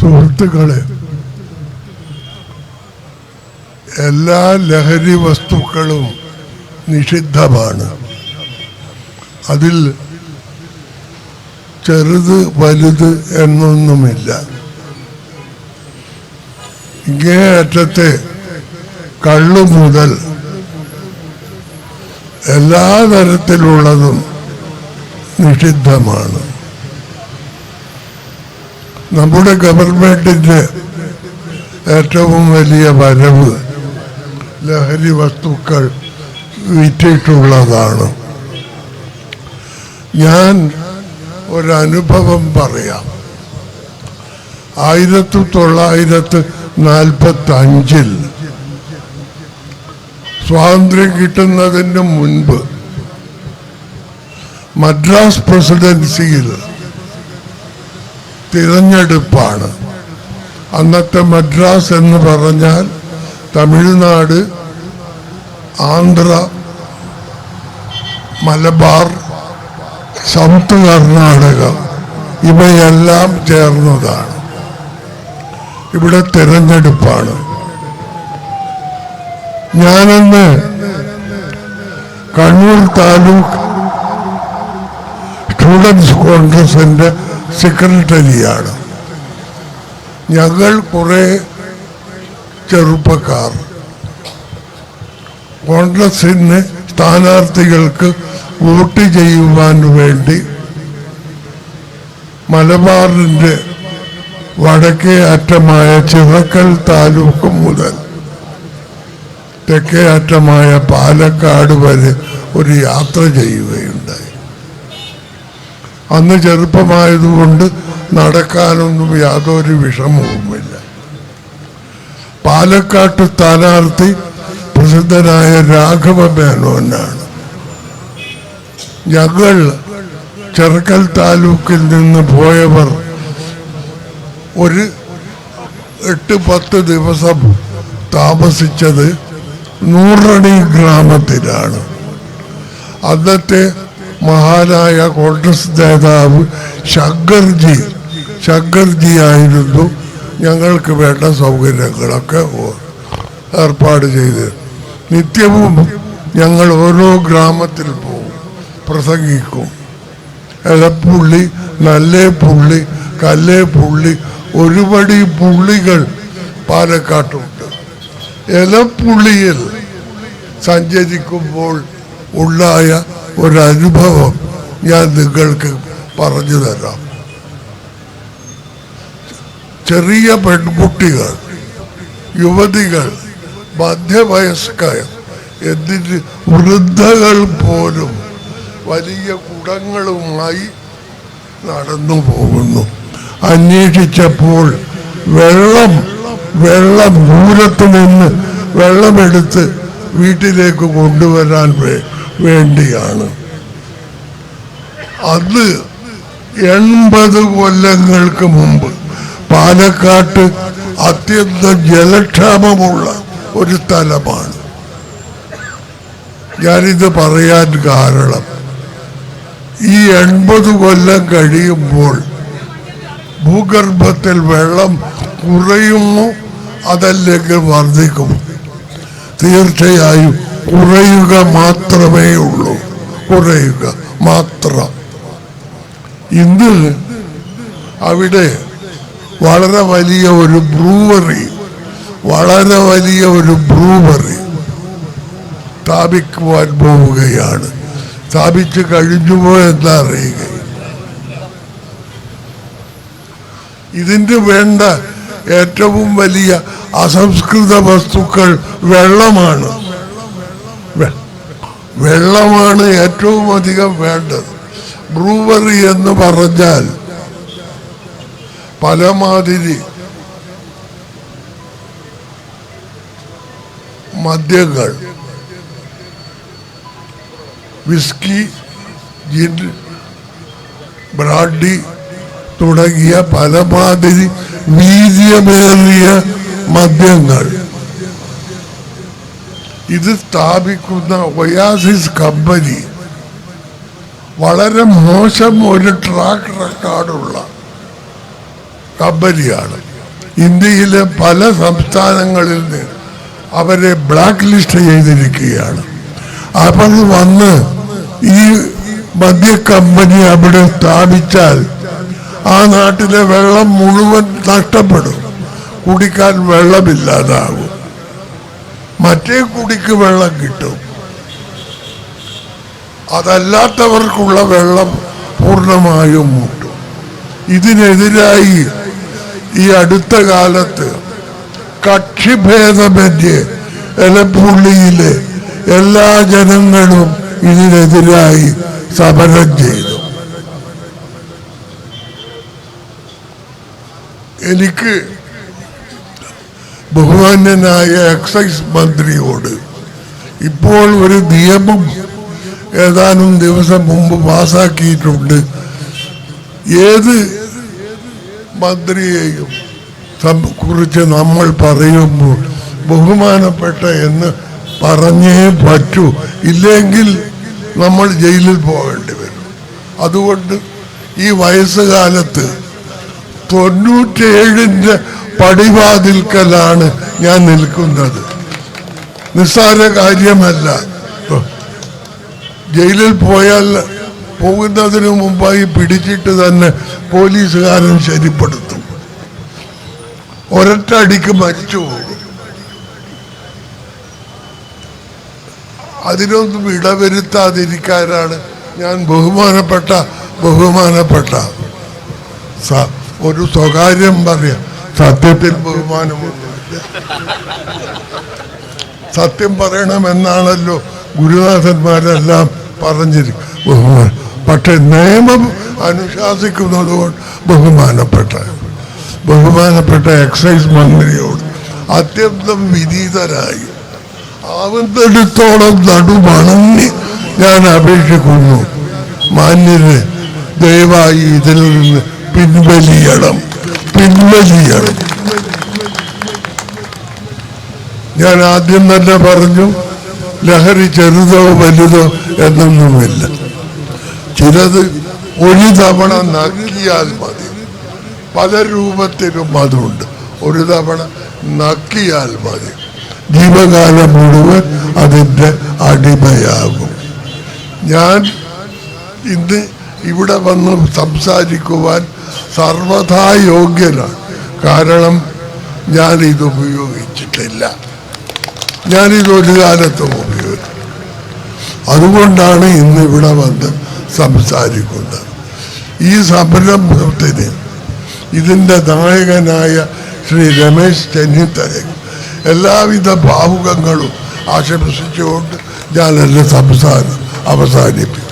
സുഹൃത്തുക്കളെ എല്ലാ ലഹരി വസ്തുക്കളും നിഷിദ്ധമാണ്. അതിൽ ചെറുത് വലുത് എന്നൊന്നുമില്ല. ഇങ്ങേയറ്റത്തെ കള്ളു മുതൽ എല്ലാ തരത്തിലുള്ളതും നിഷിദ്ധമാണ്. നമ്മുടെ ഗവൺമെന്റിന്റെ ഏറ്റവും വലിയ വരവ് ലഹരി വസ്തുക്കൾ വിറ്റിട്ടുള്ളതാണ്. ഞാൻ ഒരനുഭവം പറയാം. ആയിരത്തി തൊള്ളായിരത്തി നാൽപ്പത്തി അഞ്ചിൽ സ്വാതന്ത്ര്യം കിട്ടുന്നതിന് മുൻപ് മദ്രാസ് പ്രസിഡൻസിയിൽ തിരഞ്ഞെടുപ്പാണ്. അന്നത്തെ മദ്രാസ് എന്ന് പറഞ്ഞാൽ തമിഴ്നാട് ആന്ധ്ര മലബാർ സൗത്ത് കർണാടക ഇവയെല്ലാം ചേർന്നതാണ്. ഇവിടെ തിരഞ്ഞെടുപ്പാണ്. ഞാനന്ന് കണ്ണൂർ താലൂക്ക് സ്റ്റുഡൻസ് കോൺഗ്രസിന്റെ സെക്രട്ടറിയാണ്. ഞങ്ങൾ കുറെ ചെറുപ്പക്കാർ. കോൺഗ്രസിന് സ്ഥാനാർത്ഥികൾക്ക് വോട്ട് ചെയ്യുവാൻ വേണ്ടി മലബാറിന്റെ വടക്കേ അറ്റമായ ചിറക്കൽ താലൂക്ക് മുതൽ തെക്കേ അറ്റമായ പാലക്കാട് വരെ ഒരു യാത്ര ചെയ്യുകയുണ്ടായി. അന്ന് ചെറുപ്പമായതുകൊണ്ട് നടക്കാനൊന്നും യാതൊരു വിഷമവുമില്ല. പാലക്കാട്ട് സ്ഥാനാർത്ഥി പ്രസിദ്ധനായ രാഘവ മേനോനാണ്. ഞങ്ങൾ ചെറുക്കൽ താലൂക്കിൽ നിന്ന് പോയവർ ഒരു എട്ട് പത്ത് ദിവസം താമസിച്ചത് നൂറടി ഗ്രാമത്തിലാണ്. അന്നത്തെ മഹാനായ കോൺഗ്രസ് നേതാവ് ശങ്കർജി ശങ്കർജി ആയിരുന്നു. ഞങ്ങൾക്ക് വേണ്ട സൗകര്യങ്ങളൊക്കെ ഏർപ്പാട് ചെയ്ത്. നിത്യവും ഞങ്ങൾ ഓരോ ഗ്രാമത്തിൽ പോകും പ്രസംഗിക്കും. എലപ്പുള്ളി നല്ലേ പുള്ളി കല്ലേ പുള്ളി ഒരുപടി പുള്ളികൾ പാലക്കാട്ടുണ്ട്. എലപ്പുള്ളിയിൽ സഞ്ചരിക്കുമ്പോൾ ഉണ്ടായ ഒരനുഭവം ഞാൻ നിങ്ങൾക്ക് പറഞ്ഞു തരാം. ചെറിയ പെൺകുട്ടികൾ യുവതികൾ മധ്യവയസ്കർ എന്നിട്ട് വൃദ്ധകൾ പോലും വലിയ കുടങ്ങളുമായി നടന്നു പോകുന്നു. അന്വേഷിച്ചപ്പോൾ വെള്ളം വെള്ളം ദൂരത്ത് നിന്ന് വെള്ളമെടുത്ത് വീട്ടിലേക്ക് കൊണ്ടുവരാൻ വേ- വേണ്ടിയാണ്. അത് എൺപത് കൊല്ലങ്ങൾക്ക് മുമ്പ് പാലക്കാട്ട് അത്യന്തം ജലക്ഷാമമുള്ള ഒരു സ്ഥലമാണ്. ഞാനിത് പറയാൻ കാരണം ഈ എൺപത് കൊല്ലം കഴിയുമ്പോൾ ഭൂഗർഭത്തിൽ വെള്ളം കുറയുമോ അതല്ലെങ്കിൽ വർദ്ധിക്കും. തീർച്ചയായും കുറയുക മാത്രമേ ഉള്ളൂ. കുറയുക മാത്രം. ഇന്ന് അവിടെ വളരെ വലിയ ഒരു ബ്രൂവറി വളരെ വലിയ ഒരു ബ്രൂവറി സ്ഥാപിക്കുവാൻ പോവുകയാണ്. സ്ഥാപിച്ചു കഴിഞ്ഞുമോ എന്ന് അറിയുക ഇതിന് വേണ്ട ഏറ്റവും വലിയ അസംസ്കൃത വസ്തുക്കൾ വെള്ളമാണ്. വെള്ളമാണ് ഏറ്റവും അധികം വേണ്ടത്. ബ്രൂവറി എന്ന് പറഞ്ഞാൽ പലമാതിരി മദ്യങ്ങൾ വിസ്കി ജിൻ ബ്രാഡി തുടങ്ങിയ പലമാതിരി വീര്യമേറിയ മദ്യങ്ങൾ. ഇത് സ്ഥാപിക്കുന്ന ഒയാസിസ് കമ്പനി വളരെ മോശം ഒരു ട്രാക്ക് റെക്കോർഡുള്ള കമ്പനിയാണ്. ഇന്ത്യയിലെ പല സംസ്ഥാനങ്ങളിൽ നിന്ന് അവരെ ബ്ലാക്ക് ലിസ്റ്റ് ചെയ്തിരിക്കുകയാണ്. അവർ വന്ന് ഈ മദ്യ കമ്പനി അവിടെ സ്ഥാപിച്ചാൽ ആ നാട്ടിലെ വെള്ളം മുഴുവൻ നഷ്ടപ്പെടും. കുടിക്കാൻ വെള്ളമില്ലാതാകും മറ്റേ കുടിക്ക് വെള്ളം കിട്ടും. അതല്ലാത്തവർക്കുള്ള വെള്ളം പൂർണമായും മുട്ടും ഇതിനെതിരായി ഈ അടുത്ത കാലത്ത് കക്ഷിഭേദമന്യേ എലപ്പുള്ളിയിലെ എല്ലാ ജനങ്ങളും ഇതിനെതിരായി സമരം ചെയ്തു. എനിക്ക് ബഹുമാന്യനായ എക്സൈസ് മന്ത്രിയോട് ഇപ്പോൾ ഒരു നിയമം ഏതാനും ദിവസം മുമ്പ് പാസാക്കിയിട്ടുണ്ട്. ഏത് മന്ത്രിയെയും കുറിച്ച് നമ്മൾ പറയുമ്പോൾ ബഹുമാനപ്പെട്ട എന്ന് പറഞ്ഞേ പറ്റൂ. ഇല്ലെങ്കിൽ നമ്മൾ ജയിലിൽ പോകേണ്ടി വരും. അതുകൊണ്ട് ഈ വയസ്സുകാലത്ത് തൊണ്ണൂറ്റേഴിന്റെ പടിവാതിൽക്കലാണ് ഞാൻ നിൽക്കുന്നത്. നിസ്സാര കാര്യമല്ല. ജയിലിൽ പോയാൽ പോകുന്നതിന് മുമ്പായി പിടിച്ചിട്ട് തന്നെ പോലീസുകാരൻ ശരിപ്പെടുത്തും. ഒരൊറ്റ അടിക്ക് മരിച്ചു പോകും. അതിനൊന്നും ഇടവരുത്താതിരിക്കാനാണ് ഞാൻ ബഹുമാനപ്പെട്ട ബഹുമാനപ്പെട്ട ഒരു സ്വകാര്യം പറയാം. സത്യത്തിൽ ബഹുമാനമൊന്നുമില്ല സത്യം പറയണമെന്നാണല്ലോ ഗുരുനാഥന്മാരെല്ലാം പറഞ്ഞിരിക്കും പക്ഷെ നിയമം അനുശാസിക്കുന്നത് കൊണ്ട് ബഹുമാനപ്പെട്ട ബഹുമാനപ്പെട്ട എക്സൈസ് മന്ത്രിയോട് അത്യന്തം വിനീതരായി. ആവുന്നിടത്തോളം നടുമണങ്ങി ഞാൻ അപേക്ഷിക്കുന്നു. മാന്യര് ദയവായി ഇതിൽ നിന്ന് പിൻവലിയണം. പിൻവലിയണം ഞാൻ ആദ്യം തന്നെ പറഞ്ഞു ലഹരി ചെറുതോ വലുതോ എന്നൊന്നുമില്ല. ചിലത് ഒരു തവണ നക്കിയാൽ മതി. പല രൂപത്തിലും അതുണ്ട്. ഒരു തവണ നക്കിയാൽ മതി. ജീവകാലം മുഴുവൻ അതിന്റെ അടിമയാകും. ഞാൻ ഇന്ന് ഇവിടെ വന്ന് സംസാരിക്കുവാൻ സർവഥാ യോഗ്യനാണ് കാരണം ഞാനിത് ഉപയോഗിച്ചിട്ടില്ല. ഞാനിതൊരു കാലത്തും ഉപയോഗിച്ചു അതുകൊണ്ടാണ് ഇന്ന് ഇവിടെ വന്ന് സംസാരിക്കുന്നത്. ഈ സംരംഭത്തിന് ഇതിന്റെ നായകനായ ശ്രീ രമേശ് ചെന്നിത്തല എല്ലാവിധ ഭാവുകങ്ങളും ആശംസിച്ചുകൊണ്ട് ഞാൻ എന്റെ സംസാരം അവസാനിപ്പിക്കും